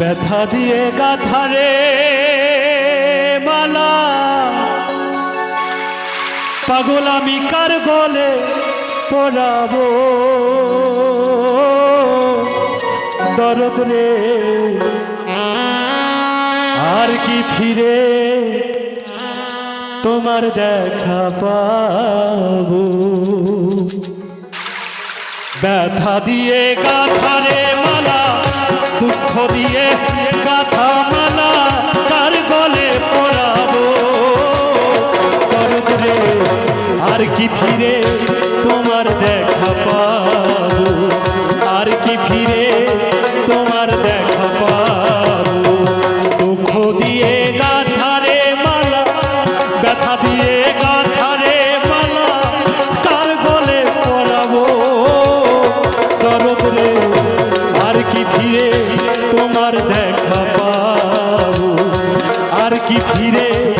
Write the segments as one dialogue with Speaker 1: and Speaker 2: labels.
Speaker 1: ব্যথা দিয়ে গাথারে মালা। পাগল আমি কার বলে পড়াবো? দরদ রে। আর কি ফিরে তোমার দেখা পাবো? ব্যথা দিয়ে গাথারে মালা। দুঃখ দিয়ে গাথা কি ফিরে?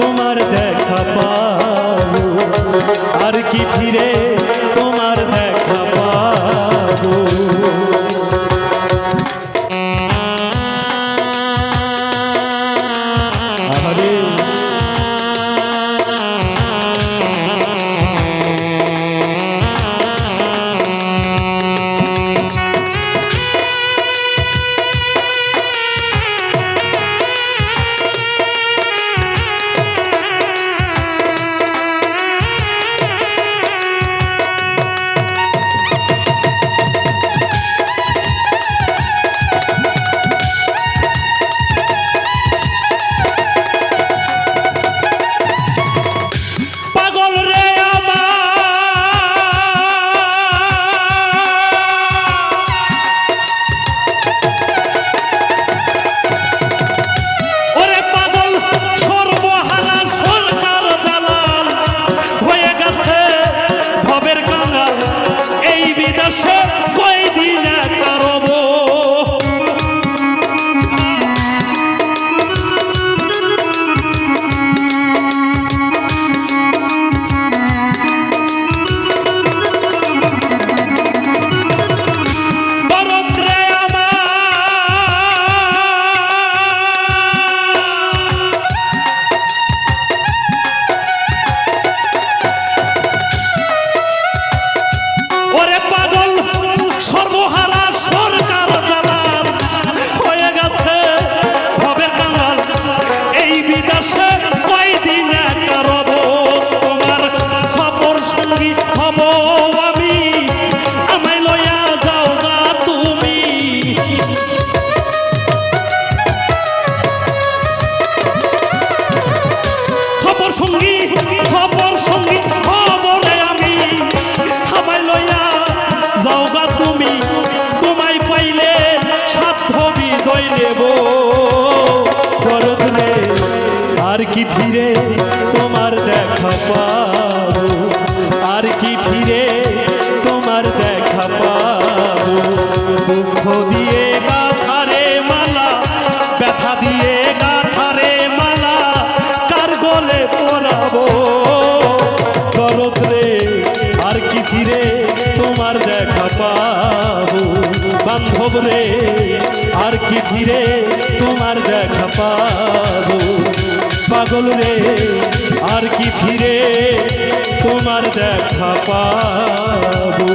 Speaker 1: tomar té. কি ফিরে তোমার দেখা পাবো? আর কি ফিরে তোমার দেখা পাবো? দুঃখ দিয়ে গাথারে মালা, ব্যথা দিয়ে গাথারে মালা, কার গলে পরাবো? দরদ রে, আর কি ফিরে তোমার দেখা পাবো? বান্ধব রে, আর কি ফিরে তোমার দেখা পাবো? পাগল রে আর কি ফিরে তোমার দেখা পাবো?